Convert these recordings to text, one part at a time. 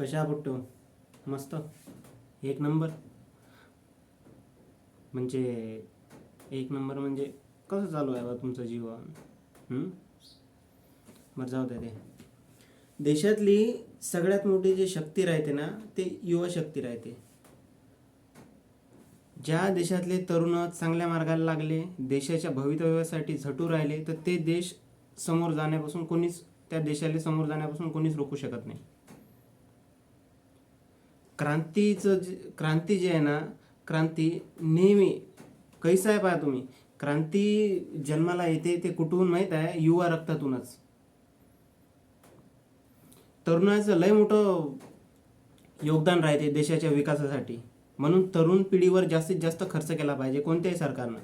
कशा बुट्टो मस्त. एक नंबर. म्हणजे एक नंबर म्हणजे कसं चालू आहे बा तुमचं जीवन? बरं जाऊ दे ते. देशातली सगळ्यात मोठी जी शक्ती राहते ना ते युवा शक्ती राहते. ज्या देशातले तरुण चांगल्या मार्गाला लागले देशाच्या भवितव्यासाठी झटू राहिले तर ते देश समोर जाण्यापासून कोणीच त्या देशाला समोर जाण्यापासून कोणीच रोखू शकत नाही. क्रांतीचं जे क्रांती जी आहे ना क्रांती नेहमी कैसा आहे पहा तुम्ही? क्रांती जन्माला येते ते कुठून माहीत आहे? युवा रक्तातूनच. तरुणाचं लय मोठं योगदान राहते देशाच्या विकासासाठी. म्हणून तरुण पिढीवर जास्तीत जास्त खर्च केला पाहिजे कोणत्याही सरकारनं.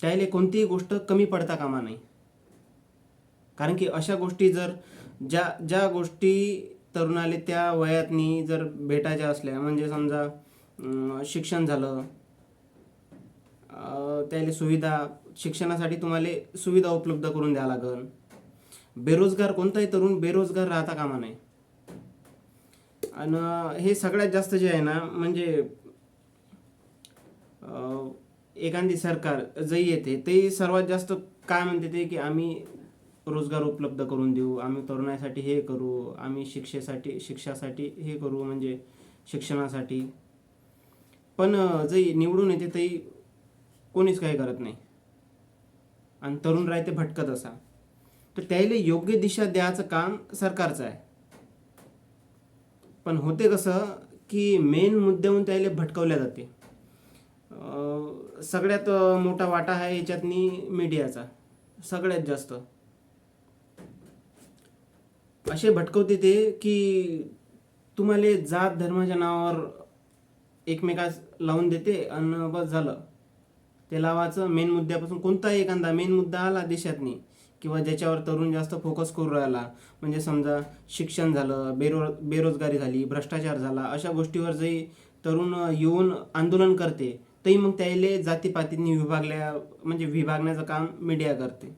त्याला कोणतीही गोष्ट कमी पडता कामा नाही कारण की अशा गोष्टी जर ज्या ज्या गोष्टी तरुणाले त्या वयातनी जर भेटायच्या असल्या म्हणजे समजा शिक्षण झालं त्याला सुविधा शिक्षणासाठी तुम्हाला सुविधा उपलब्ध करून द्यावं लागेल बेरोजगार कोणताही तरुण बेरोजगार राहता कामा नाही आणि हे सगळ्यात जास्त जे आहे ना म्हणजे एखादी सरकार जे येते ते सर्वात जास्त काय म्हणते ते की आम्ही रोजगार उपलब्ध करून देऊ आम्ही तरुणासाठी हे करू आम्ही शिक्षेसाठी शिक्षासाठी हे करू म्हणजे शिक्षणासाठी. पण जे निवडून येते ते कोणीच काही करत नाही. आणि तरुण राहते भटकत असा. तर त्याला योग्य दिशा द्यायचं काम सरकारचं आहे. पण होते कसं की मेन मुद्द्याहून त्याला भटकवल्या जाते. सगळ्यात मोठा वाटा आहे याच्यातनी मीडियाचा. सगळ्यात जास्त. असे भटकवते ते की तुम्हाला जात धर्माच्या नावावर एकमेकास लावून देते आणि बस झालं. ते लावायचं मेन मुद्द्यापासून कोणताही एखादा मेन मुद्दा आला देशातनी किंवा ज्याच्यावर तरुण जास्त फोकस करू राहिला. म्हणजे समजा शिक्षण झालं बेरो बेरोजगारी झाली भ्रष्टाचार झाला अशा गोष्टीवर जरी तरुण येऊन आंदोलन करते तरी मग त्याला जातीपातींनी विभागल्या म्हणजे विभागण्याचं काम मीडिया करते.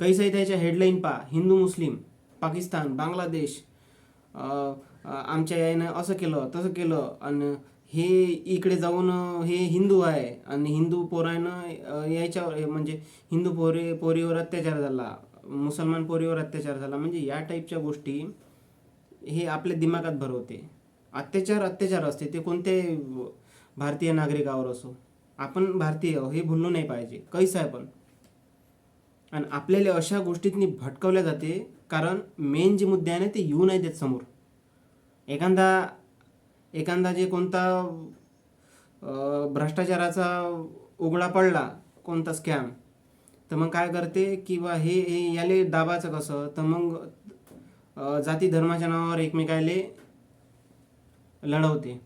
कैसाही त्याच्या हेडलाईन पा हिंदू मुस्लिम पाकिस्तान बांगलादेश आमच्या यायनं असं केलं तसं केलं आणि हे इकडे जाऊन हे हिंदू आहे आणि हिंदू पोरानं यायच्यावर म्हणजे हिंदू पोरी पोरीवर अत्याचार झाला मुसलमान पोरीवर अत्याचार झाला म्हणजे या टाईपच्या गोष्टी हे आपल्या दिमागात भरवते. अत्याचार अत्याचार असते. ते कोणत्याही भारतीय नागरिकावर असो. आपण भारतीय हे भुललो नाही पाहिजे. कैसं आहे पण. आणि आपल्याला अशा गोष्टीतनी भटकवल्या जाते कारण मेन जे मुद्दे आहे ना ते येऊ नाही देत समोर. एखादा एखादा जे कोणता भ्रष्टाचाराचा उघडा पडला कोणता स्कॅम तर मग काय करते की बा हे हे याले दाबाचं कसं? तर मग जाती धर्माच्या नावावर एकमेकाले लढवते.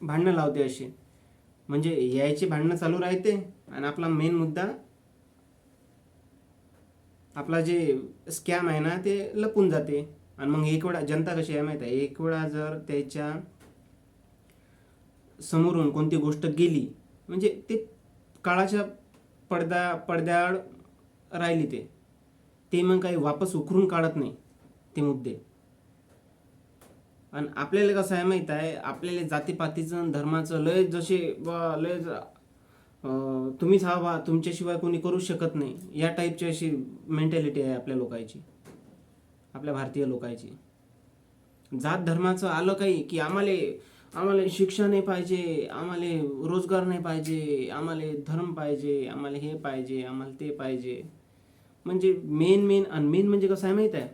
भांडणं लावते अशी म्हणजे यायची भांडणं चालू राहते आणि आपला मेन मुद्दा आपला जे स्कॅम आहे ना ते लपून जाते. आणि मग एक वेळा जनता कशी आहे माहीत आहे? एक वेळा जर त्याच्या समोरून कोणती गोष्ट गेली म्हणजे ते काळाच्या पडद्या पडद्याआड राहिली ते. ते मग काही वापस उकरून काढत नाही ते मुद्दे. आणि आपल्याला कसं आहे माहीत आहे? आपल्याला जातीपातीचं धर्माचं लय जसे लय ज- तुम्हीच हा बा तुमच्याशिवाय कोणी करू शकत नाही. या टाईपची अशी मेंटॅलिटी आहे आपल्या लोकांची. आपल्या भारतीय लोकांची. जात धर्माचं आलं काही की आम्हाला आम्हाला शिक्षण नाही पाहिजे आम्हाला रोजगार नाही पाहिजे आम्हाला धर्म पाहिजे आम्हाला हे पाहिजे आम्हाला ते पाहिजे. म्हणजे मेन मेन आणि मेन म्हणजे कसं आहे माहीत आहे?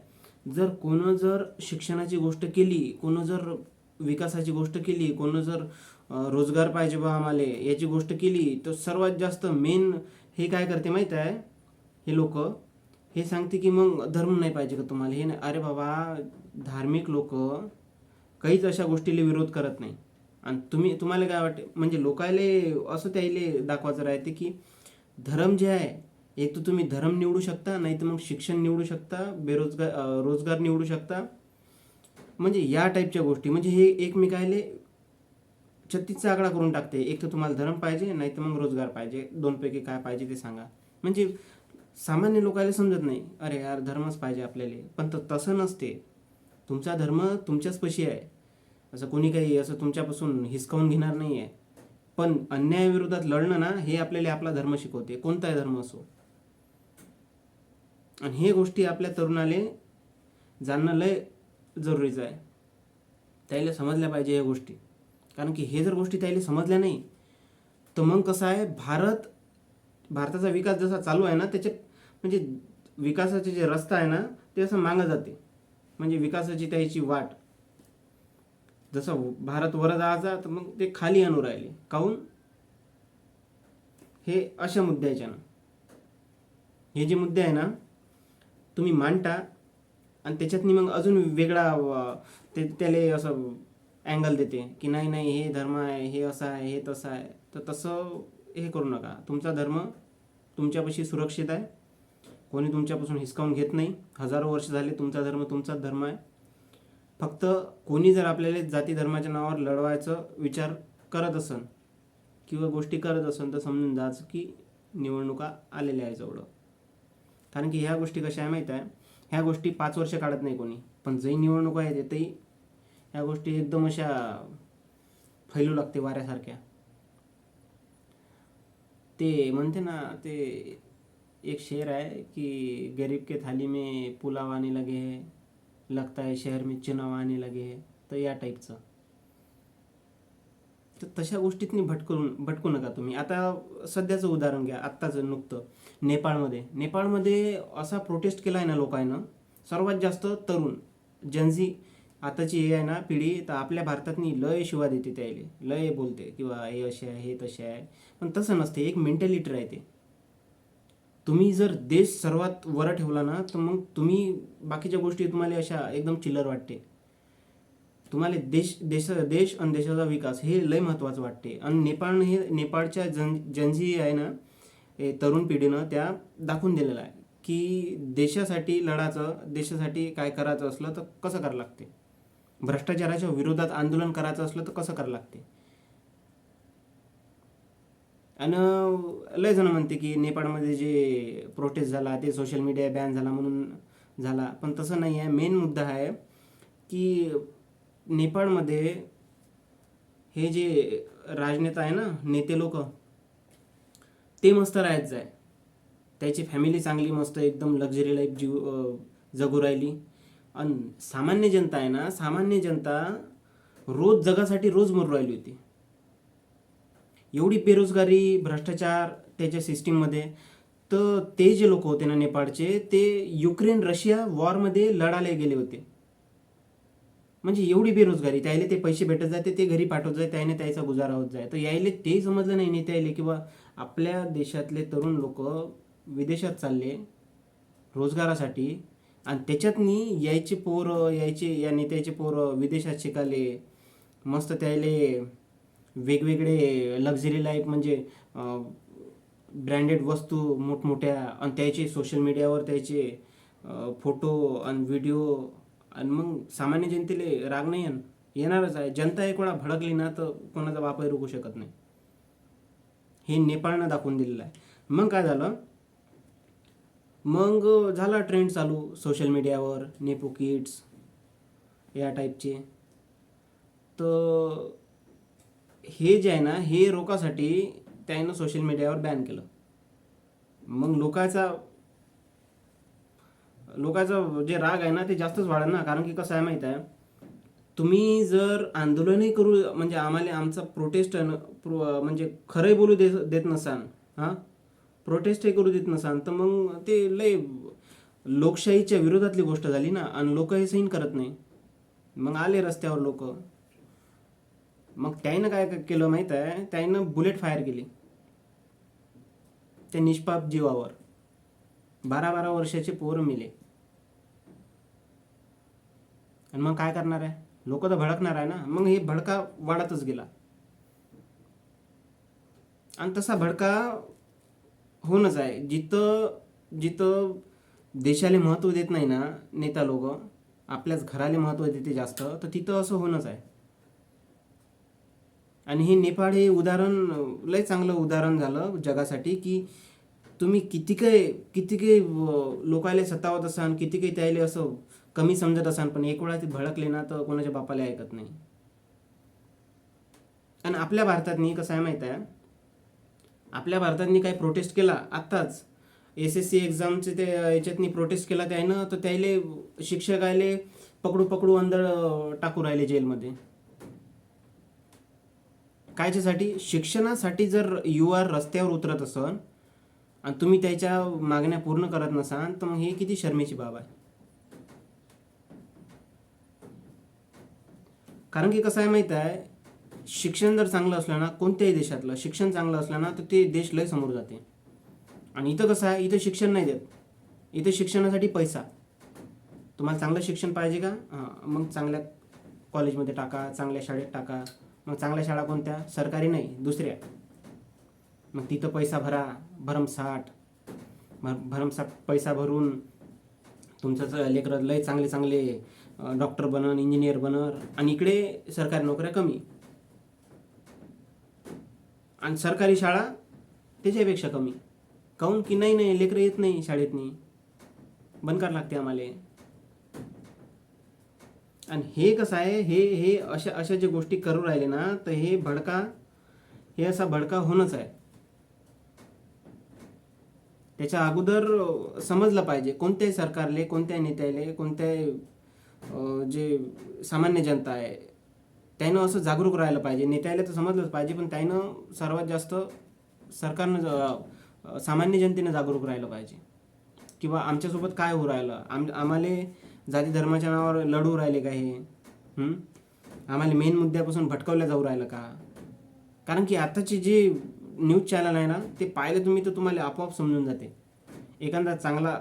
जर कोणं जर शिक्षणाची गोष्ट केली कोणं जर विकासाची गोष्ट केली कोणं जर रोजगार पाहिजे बा आम्हाला. याची गोष्ट केली तर सर्वात जास्त मेन हे काय करते माहीत आहे? हे लोक हे सांगते की मग धर्म नाही पाहिजे का तुम्हाला? हे नाही. अरे बाबा धार्मिक लोक काहीच अशा गोष्टीला विरोध करत नाही. आणि तुम्ही तुम्हाला काय वाटते? म्हणजे लोकायले असं त्याले दाखवायचं राहते की धर्म जे आहे एक तर तुम्ही धर्म निवडू शकता नाही तर मग शिक्षण निवडू शकता बेरोजगार रोजगार निवडू शकता. म्हणजे या टाईपच्या गोष्टी. म्हणजे हे एकमेकायले छत्तीसचा आकडा करून टाकते. एक तर तुम्हाला धर्म पाहिजे नाही तर मग रोजगार पाहिजे. दोनपैकी काय पाहिजे ते सांगा. म्हणजे सामान्य लोकांना समजत नाही. अरे यार धर्मच पाहिजे आपल्याला. पण तर तसं नसते. तुमचा धर्म तुमच्याच पशी आहे. असं कोणी काही असं तुमच्यापासून हिसकावून घेणार नाही आहे पण अन्यायाविरोधात लढणं ना हे आपल्याला आपला धर्म शिकवते. कोणताही धर्म असो. आणि हे गोष्टी आपल्या तरुणाले जाणणं लय जरुरीचं आहे. त्याला समजल्या पाहिजे या गोष्टी. कारण की हे जर गोष्टी त्याला समजल्या नाही तर मग कसं आहे भारत भारताचा विकास जसा चालू आहे ना त्याच्यात म्हणजे विकासाचे जे रस्ता आहे ना ते असं मागं जाते. म्हणजे विकासाची त्याची वाट. जसं भारत वर जायचा तर मग ते खाली आणू राहिले. काहून? हे अशा मुद्द्याच्यानं हे जे मुद्दे आहे ना तुम्ही मांडता आणि त्याच्यातनी मग अजून वेगळा ते त्याला असं अँगल देते की नाही नाही हे धर्म आहे हे असं आहे हे तसं आहे. तर तसं हे करू नका. तुमचा धर्म तुमच्यापाशी सुरक्षित आहे. कोणी तुमच्यापासून हिसकावून घेत नाही. हजारो वर्ष झाले तुमचा धर्म तुमचाच धर्म आहे. फक्त कोणी जर आपल्याला जाती धर्माच्या नावावर लढवायचं विचार करत असन किंवा गोष्टी करत असन तर समजून जायचं की निवडणुका आलेल्या आहे जवळ कारण की ह्या गोष्टी कशा आहे माहीत आहे? ह्या गोष्टी पाच वर्ष काढत नाही कोणी. पण जे निवडणुका आहेत तेही ह्या गोष्टी एकदम अशा फैलू लागते वाऱ्यासारख्या. ते म्हणते ना ते एक शेर आहे की गरीब के थाली में पुलाव आने लगे है लगता है शहर में चुनाव आने लगे है तर या टाईपचं तर तशा गोष्टीतनी भटकून भटकू नका तुम्ही. आता सध्याचं उदाहरण घ्या आत्ताचं नुकतं. नेपाळमध्ये नेपाळमध्ये असा प्रोटेस्ट केला आहे ना लोकांना सर्वात जास्त तरुण जनझी आताची हे आहे ना पिढी तर आपल्या भारतातनी लय शिवा देते त्याले लय बोलते किंवा हे असे आहे हे तसे आहे. पण तसं नसते एक मेंटॅलिटी राहते. तुम्ही जर देश सर्वात वर ठेवला ना तर मग तुम्ही बाकीच्या गोष्टी तुम्हाला अशा एकदम चिल्लर वाटते. तुम्हाला देश देश देश आणि देशाचा विकास हे लय महत्त्वाचं वाटते. आणि नेपाळनं हे नेपाळच्या जन जनजी आहे ना हे तरुण पिढीनं त्या दाखवून दिलेलं आहे की देशासाठी लढायचं देशासाठी काय करायचं असलं तर कसं करावं लागते? भ्रष्टाचाराच्या विरोधात आंदोलन करायचं असलं तर कसं करावं लागते? आणि लय जण म्हणते की नेपाळमध्ये जे प्रोटेस्ट झाला ते सोशल मीडिया बॅन झाला म्हणून झाला. पण तसं नाही आहे. मेन मुद्दा आहे की नेपाळमध्ये हे जे राजनेता आहे ना नेते लोक ते मस्त राहायचं आहे त्याची फॅमिली चांगली मस्त एकदम लक्झरी लाईफ जीव जगू राहिली. आणि सामान्य जनता आहे ना सामान्य जनता रोज जगासाठी रोज मरू राहिली होती. एवढी बेरोजगारी भ्रष्टाचार त्याच्या सिस्टीममध्ये तर ते जे लोक होते ना नेपाळचे ते युक्रेन रशिया वॉरमध्ये लढायला गेले होते. म्हणजे एवढी बेरोजगारी त्याला ते पैसे भेटत जाते ते घरी पाठवत जाय त्याने त्याचा गुजारा होत जाय. तर यायले ते समजलं नाही नेते यायले की बा आपल्या देशातले तरुण लोक विदेशात चालले रोजगारासाठी आणि त्याच्यातनी यायचे पोरं यायचे या नेत्याचे पोरं विदेशात शिकाले मस्त त्याले वेगवेगळे लक्झरी लाईफ म्हणजे ब्रँडेड वस्तू मोठमोठ्या आणि त्याचे सोशल मीडियावर त्याचे फोटो आणि व्हिडिओ आणि मग सामान्य जनतेले राग नाही येणारच आहे. जनता एक वेळा भडकली ना तर कोणाचा बापही रोखू शकत नाही. हे नेपाळनं दाखवून दिलेलं आहे. मग काय झालं? मग झाला ट्रेंड चालू सोशल मीडियावर नेपो किड्स या टाईपचे तर हे जे आहे ना हे रोकासाठी त्यानं सोशल मीडियावर बॅन केलं. मग लोकांचा लोकांचा जे राग आहे ना ते जास्तच वाढेल ना. कारण की कसं आहे माहीत आहे तुम्ही जर आंदोलनही करू म्हणजे आम्हाला आमचा प्रोटेस्ट प्रो म्हणजे खरंही बोलू दे देत नसाल हां प्रोटेस्टही करू देत नसाल तर मग ते लय लोकशाहीच्या विरोधातली गोष्ट झाली ना आणि लोक हे सहीन करत नाही. मग आले रस्त्यावर लोक. मग त्याईनं काय केलं माहीत आहे? त्याईनं बुलेट फायर केली. त्या निष्पाप जीवावर. बारा बारा वर्षाचे पोरं मिले. आणि मग काय करणार आहे? लोक तर भडकणार आहे ना? मग हे भडका वाढतच गेला. आणि तसा भडका होणंच आहे. जिथं जिथं देशाला महत्त्व देत नाही ना नेता लोक आपल्याच घराला महत्त्व देते जास्त तर तिथं असं होणंच आहे. आणि हे नेपाळ हे उदाहरण लय चांगलं उदाहरण झालं जगासाठी की तुम्ही किती काही किती काही लोकायला सतावत असाल किती काही त्याले असं कमी समजत असाल पण एक वेळा ते भडकले ना तर कोणाच्या बापाला ऐकत नाही. आणि आपल्या भारतातनी कसं आहे माहीत आहे? आपल्या भारतांनी काही प्रोटेस्ट केला आत्ताच. एस एस सी एक्झामचे ते याच्यातनी प्रोटेस्ट केला त्यानं तर त्याले शिक्षक आले पकडू पकडू अंदर टाकू राहिले जेलमध्ये. कायच्यासाठी? शिक्षणासाठी जर युवा रस्त्यावर उतरत असन आणि तुम्ही त्याच्या मागण्या पूर्ण करत नसाल तर मग हे किती शर्मेची बाब आहे. कारण की कसं आहे माहीत आहे शिक्षण जर चांगलं असलं ना कोणत्याही देशातलं शिक्षण चांगलं असलं ना तर ते देश लय समोर जाते. आणि इथं कसं आहे इथं शिक्षण नाही देत. इथं शिक्षणासाठी पैसा. तुम्हाला चांगलं शिक्षण पाहिजे का? हां मग चांगल्या कॉलेजमध्ये टाका चांगल्या शाळेत टाका. मग चांगल्या शाळा कोणत्या? सरकारी नाही दुसऱ्या. मग तिथं पैसा भरा भरमसाठ. भर भरमसाठ पैसा भरून तुमचं लेकरं लय चांगले चांगले डॉक्टर बनन इंजिनियर बनर आणि इकडे सरकारी नोकऱ्या कमी. आणि सरकारी शाळा त्याच्यापेक्षा कमी. काहून की नाही नाही लेकरं येत नाही शाळेतनी. बंद करावं लागते आम्हाला. आणि हे कसं आहे हे हे अशा अशा जे गोष्टी करू राहिले ना तर हे भडका हे असा भडका होणंच आहे. त्याच्या अगोदर समजलं पाहिजे कोणत्याही सरकारले कोणत्याही नेत्याले कोणत्याही जे सामान्य जनता आहे त्यानं असं जागरूक राहायला पाहिजे. नेत्याला तर समजलंच पाहिजे पण त्यानं सर्वात जास्त सरकारनं सामान्य जनतेनं जागरूक राहिलं पाहिजे. किंवा आमच्यासोबत काय होऊ राहिलं? आम आम्हाला जाती धर्माच्या नावावर लढू राहिले का हे? आम्हाला मेन मुद्द्यापासून भटकवल्या जाऊ राहिलं का? कारण की आत्ताचे जे न्यूज चॅनल आहे ना ते पाहिलं तुम्ही तर तुम्हाला आपोआप समजून जाते. एखादा चांगला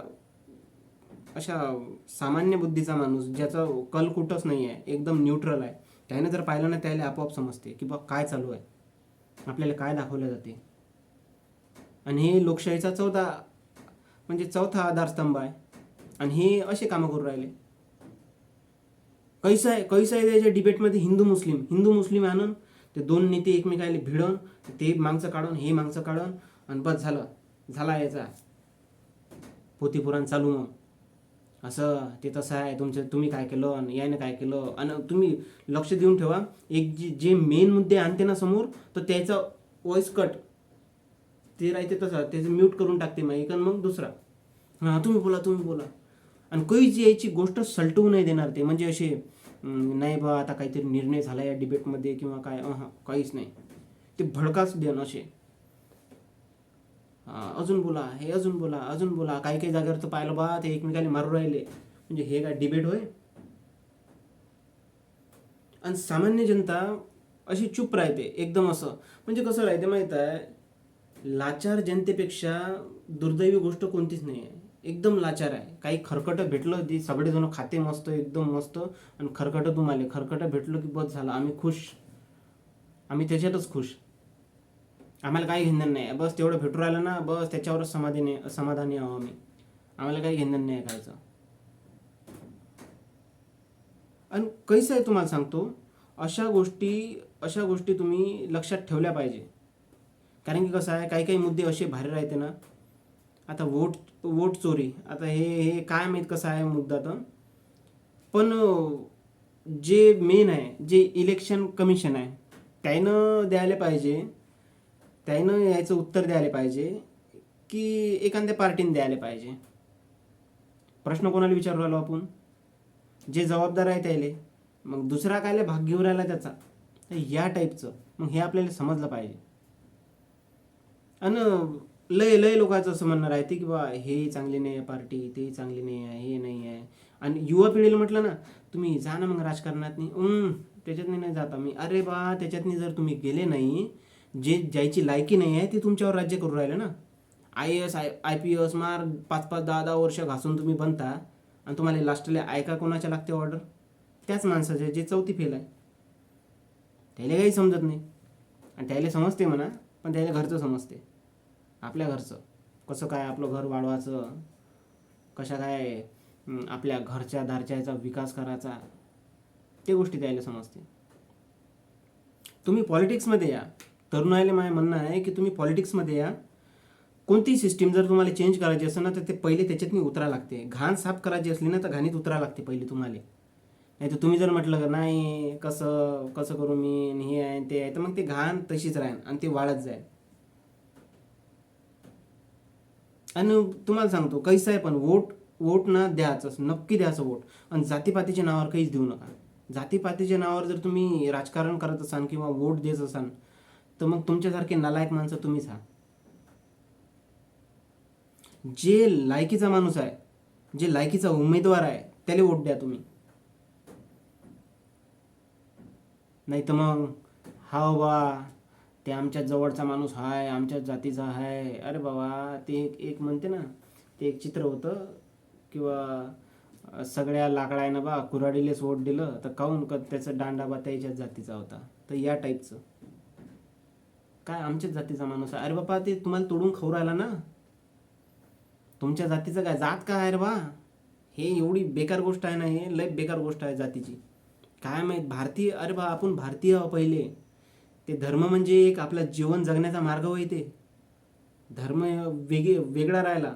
अशा सामान्य बुद्धीचा माणूस ज्याचा कल कुठंच नाही आहे एकदम न्यूट्रल आहे त्याने जर पाहिलं ना त्याला आपोआप समजते की बा काय चालू आहे. आपल्याला काय दाखवलं जाते. आणि हे लोकशाहीचा चौथा म्हणजे चौथा आधारस्तंभ आहे. आणि हे असे कामं करू राहिले. कैसा आहे कैसा आहे त्याच्या डिबेटमध्ये हिंदू मुस्लिम. हिंदू मुस्लिम आणून ते दोन नेते एकमेकाला भिडून ते मागचं काढून हे मागचं काढून आणि बस झालं. झाला याचा. पोतीपुराण चालू मग. असं ते तसं आहे तुमचं तुम्ही काय केलं आणि याने काय केलं? आणि तुम्ही लक्ष देऊन ठेवा एक जे जे मेन मुद्दे आणते ना समोर तर त्याचा वॉईस कट ते राहते तसं त्याचं म्यूट करून टाकते मग एक आणि मग दुसरा. हां तुम्ही बोला तुम्ही बोला. आणि काहीच यायची गोष्ट सलटवू नाही देणार ते म्हणजे असे नाही बा आता काहीतरी निर्णय झाला या डिबेटमध्ये किंवा काय हां काहीच नाही. ते भडकाच देणं असे. अजून बोला हे अजून बोला अजून बोला. काही काही जागेवर तर पाहिलं बा ते एकमेकांनी मारू राहिले. म्हणजे हे काय डिबेट होय? आणि सामान्य जनता अशी चूप राहते एकदम असं. म्हणजे कसं राहते माहीत आहे? लाचार जनतेपेक्षा दुर्दैवी गोष्ट कोणतीच नाही आहे एकदम लाचार आहे. काही खरकटं भेटलं ती सगळेजण खाते मस्त एकदम मस्त. आणि खरकटं तुम्हाला खरकटं भेटलं की बस झालं. आम्ही खुश. आम्ही त्याच्यातच खुश. आम्हाला काही घेणं नाही. बस तेवढं भेटू राहिलं ना बस त्याच्यावरच समाधानी समाधानी आहो आम्ही. आम्हाला काही घेणं नाही करायचं आणि कैसं आहे तुम्हाला सांगतो अशा गोष्टी अशा गोष्टी तुम्ही लक्षात ठेवल्या पाहिजे. कारण की कसं आहे काही काही मुद्दे असे भारी राहते ना. आता वोट वोट चोरी आता हे हे काय माहीत कसं आहे मुद्दा तर पण जे मेन आहे जे इलेक्शन कमिशन आहे त्यानं द्यायला पाहिजे. त्यानं याचं उत्तर द्यायला पाहिजे की एखाद्या पार्टीने द्यायला पाहिजे. प्रश्न कोणाला विचारू राहिलो आपण? जे जबाबदार आहे त्याले. मग दुसरा कायले भाग घेऊन राहिला त्याचा. तर या टाईपचं मग हे आपल्याला समजलं पाहिजे. आणि लय लय लोकांचं असं म्हणणं राहते की बा हे चांगली नाही आहे पार्टी ते चांगली नाही आहे हे नाही आहे. आणि युवा पिढीला म्हटलं ना तुम्ही जा ना मग राजकारणात नाही त्याच्यातनी नाही जाता मी अरे बा त्याच्यातनी जर तुम्ही गेले नाही जे ज्याची लायकी नाही आहे ती तुमच्यावर राज्य करू राहिले ना. I S I I P S मार पाच पाच दहा दहा वर्ष घासून तुम्ही बनता आणि तुम्हाला लास्टला ऐका कोणाच्या लागते ऑर्डर त्याच माणसाचे जे चौथी फेल आहे. त्याला काही समजत नाही. आणि त्याला समजते म्हणा पण त्याला घरचं समजते. आपल्या घरचं. कसं काय आपलं घर वाढवायचं? कशा काय आपल्या घरच्या दारच्याचा विकास करायचा? ते गोष्टी त्याला समजते. तुम्ही पॉलिटिक्समध्ये या. तरुणाईला माझं म्हणणं आहे की तुम्ही पॉलिटिक्समध्ये या. कोणती सिस्टीम जर तुम्हाला चेंज करायची असेल ना तर ते पहिले त्याच्यातनी उतरा लागते. घाण साफ करायची असली ना तर घाणीत उतरा लागते पहिले तुम्हाला. नाही तर तुम्ही जर म्हटलं का नाही कसं कसं करू मी हे आहे ते आहे तर मग ते घाण तशीच राहील आणि ते वाढत जाईल. आणि तुम्हाला सांगतो कैसा आहे पण वोट वोट ना द्यायचं नक्की द्यायचं वोट आणि जातीपातीच्या नावावर काहीच देऊ नका. जातीपातीच्या नावावर जर तुम्ही राजकारण करत असाल किंवा वोट देत असाल तर मग तुमच्यासारखे नालायक माणसं तुम्हीच हा जे लायकीचा माणूस आहे जे लायकीचा उमेदवार आहे त्याला वोट द्या तुम्ही. नाही तर मग हा बा ते आमच्या जवळचा माणूस आहे आमच्या जातीचा आहे अरे बाबा ते एक एक म्हणते ना ते एक चित्र होतं किंवा सगळ्या लाकडायनं बा कुऱ्हाडीलेच वोट दिलं तर काहून का त्याचा दांडा बा त्याच्याच जातीचा होता. तर या टाईपचं काय आमच्याच जातीचा माणूस आहे? अरे बाबा ते तुम्हाला तोडून खाऊ राहिला ना? तुमच्या जातीचं काय? जात काय आहे रे बा? हे एवढी बेकार गोष्ट आहे ना हे? लय बेकार गोष्ट आहे जातीची. काय माहीत? भारतीय अरे बा आपण भारतीय आहो पहिले. ते धर्म म्हणजे एक आपला जीवन जगण्याचा मार्ग होय ते. धर्म वेगळे वेगळा राहिला.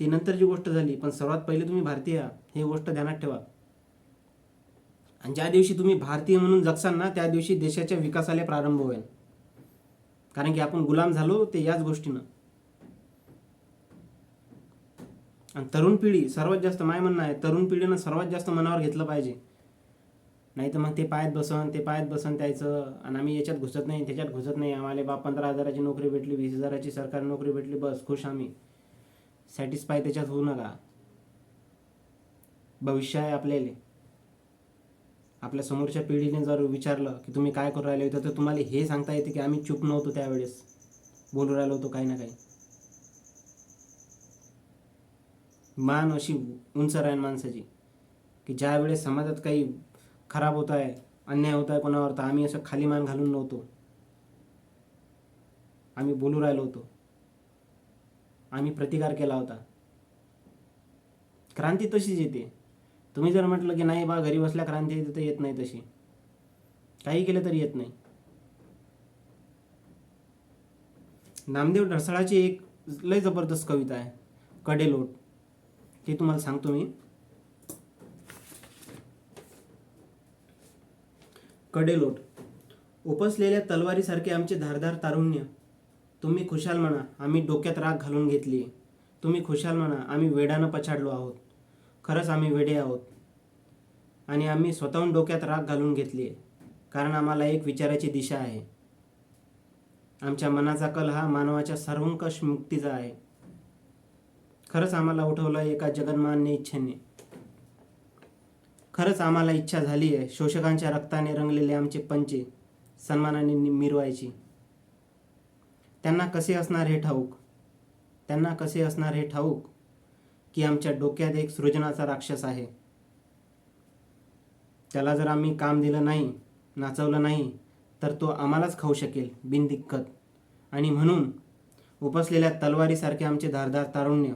ती नंतरची गोष्ट झाली. पण सर्वात पहिले तुम्ही भारतीय हे गोष्ट ध्यानात ठेवा. आणि ज्या दिवशी तुम्ही भारतीय म्हणून जगसाल ना त्या दिवशी देशाच्या विकासाला प्रारंभ होईल. कारण की आपण गुलाम झालो ते याच गोष्टीनं. आणि तरुण पिढी सर्वात जास्त माय म्हणणं आहे तरुण पिढीनं सर्वात जास्त मनावर घेतलं पाहिजे. नाही तर मग ते पायात बसन ते पायात बसन त्यायचं आणि आम्ही याच्यात घुसत नाही त्याच्यात घुसत नाही. आम्हाला बाप पंधरा हजाराची नोकरी भेटली वीस हजाराची सरकारी नोकरी भेटली बस खुश आम्ही. सॅटिस्फाय त्याच्यात होऊ नका. भविष्य आहे आपल्याला. आपल्या समोरच्या पिढीने जर विचारलं की तुम्ही काय करू राहिले होते तर तुम्हाला हे सांगता येते की आम्ही चूप नव्हतो त्यावेळेस. बोलू राहिलो होतो काही ना काही. मान अशी उंच राहील माणसाची की ज्या वेळेस समाजात काही खराब होत आहे अन्याय होत आहे कोणावर तर आम्ही असं खाली मान घालून नव्हतो. आम्ही बोलू राहिलो होतो. आम्ही प्रतिकार केला होता. क्रांती तशीच येते. तुम्ही जर म्हटलं की नाही बा घरी बसल्या क्रांती येते तर येत नाही तशी. काही केलं तरी येत नाही. नामदेव ढसाळाची एक लय जबरदस्त कविता आहे कडेलोट. ती तुम्हाला सांगतो मी. कडेलोट. उपसलेल्या तलवारीसारखे आमचे धारदार तारुण्य. तुम्ही खुशाल म्हणा आम्ही डोक्यात राग घालून घेतली तुम्ही खुशाल म्हणा आम्ही वेडानं पछाडलो आहोत. खरंच आम्ही वेडे आहोत. आणि आम्ही स्वतःहून डोक्यात राग घालून घेतली आहे. कारण आम्हाला एक विचाराची दिशा आहे. आमच्या मनाचा कल हा मानवाच्या सर्वंकष मुक्तीचा आहे. खरंच आम्हाला उठवलं एका जगन्मान्य इच्छेने. खरंच आम्हाला इच्छा झाली आहे शोषकांच्या रक्ताने रंगलेले आमचे पंचे सन्मानाने मिरवायची. त्यांना कसे असणार हे ठाऊक? त्यांना कसे असणार हे ठाऊक? की आमच्या डोक्यात एक सृजनाचा राक्षस आहे. त्याला जर आम्ही काम दिलं नाही नाचवलं नाही तर तो आम्हालाच खाऊ शकेल बिनदिक्कत. आणि म्हणून उपसलेल्या तलवारीसारखे आमचे धारदार तारुण्य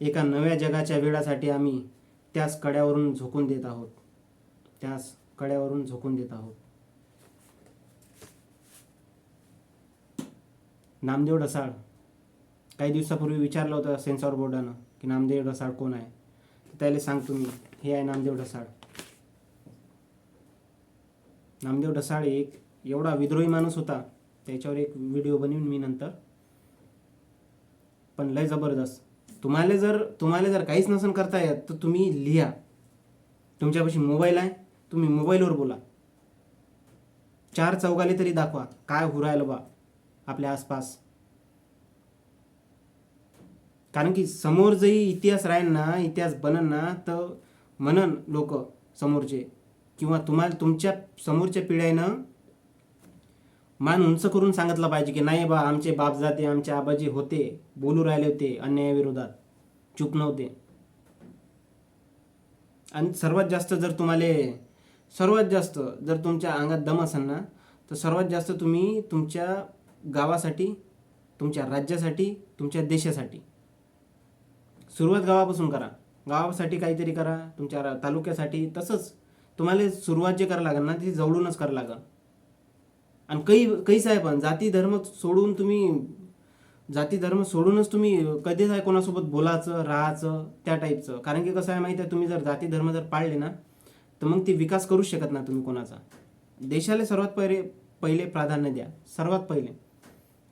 एका नव्या जगाच्या वेळासाठी आम्ही त्याच कड्यावरून झोकून देत आहोत. त्याच कड्यावरून झोकून देत आहोत. नामदेव ढसाळ. काही दिवसापूर्वी विचारलं होतं सेन्सॉर बोर्डानं की नामदेव ढसाळ कोण आहे? तर त्याला सांगतो मी हे आहे नामदेव ढसाळ. नामदेव ढसाळ एक एवढा विद्रोही माणूस होता त्याच्यावर एक व्हिडिओ बनवीन मी नंतर. पण लय जबरदस्त. तुम्हाला जर तुम्हाला जर काहीच नसन करता येत तर तुम्ही लिहा. तुमच्यापाशी मोबाईल आहे तुम्ही मोबाईलवर बोला. चार चौगाले तरी दाखवा काय होऊ राहिलं बा आपल्या आसपास. कारण की समोर जरी इतिहास राहील ना इतिहास बनन ना तर म्हणन लोक समोरचे. किंवा तुम्हाला तुमच्या समोरच्या पिढ्यानं मान उंच करून सांगितलं पाहिजे की नाही बा आमचे बाप जाते आमचे आबाजी होते बोलू राहिले होते अन्यायाविरोधात. चूप नव्हते. आणि सर्वात जास्त जर तुम्हाला सर्वात जास्त जर तुमच्या अंगात दम असेल ना तर सर्वात जास्त तुम्ही तुमच्या गावासाठी तुमच्या राज्यासाठी तुमच्या देशासाठी सुरुवात गावापासून करा. गावासाठी काहीतरी करा तुमच्या तालुक्यासाठी तसंच. तुम्हाला सुरुवात जे करावं लागेल ना ती जवळूनच करावं लागेल. आणि काही काहीच आहे पण जाती धर्म सोडून तुम्ही जाती धर्म सोडूनच तुम्ही कधीच आहे कोणासोबत बोलायचं राहायचं त्या टाईपचं कारण की कसं आहे माहिती आहे तुम्ही जर जाती धर्म जर पाळले ना तर मग ती विकास करूच शकत नाही तुम्ही कोणाचा. देशाला सर्वात पहिले पहिले प्राधान्य द्या. सर्वात पहिले.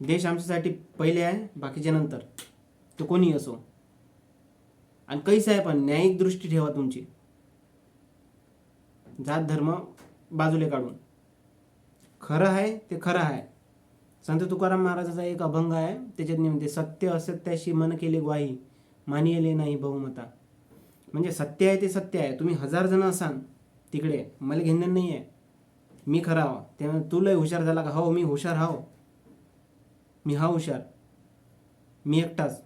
देश आमच्यासाठी पहिले आहे बाकीच्या नंतर. तो कोणी असो. आणि काहीच आहे पण न्यायिक दृष्टी ठेवा तुमची. जात धर्म बाजूला काढून. खरं आहे ते खरं आहे. संत तुकाराम महाराजाचा एक अभंग आहे त्याच्यात म्हणते सत्य असत्याशी मन केले ग्वाही मानिले नाही बहुमता. म्हणजे सत्य आहे ते सत्य आहे. तुम्ही हजार जण असाल तिकडे मला घेणं नाही आहे. मी खरा आहो. त्यामुळे तू लय हुशार झाला का? हो मी हुशार हाव मी हा हुशार. मी एकटाच.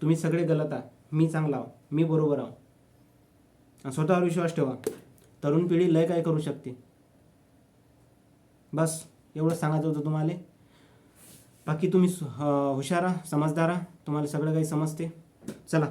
तुम्ही सगळे गलत आहात. मी चांगला आहो मी बरोबर आहो. स्वतःवर विश्वास ठेवा. तरुण पिढी लय काय करू शकते? बस एवढं सांगायचं होतं तुम्हाला. बाकी तुम्ही हुशारा समजदारा हुशार आहा, आहा. तुम्हाला सगळं काही समजते. चला.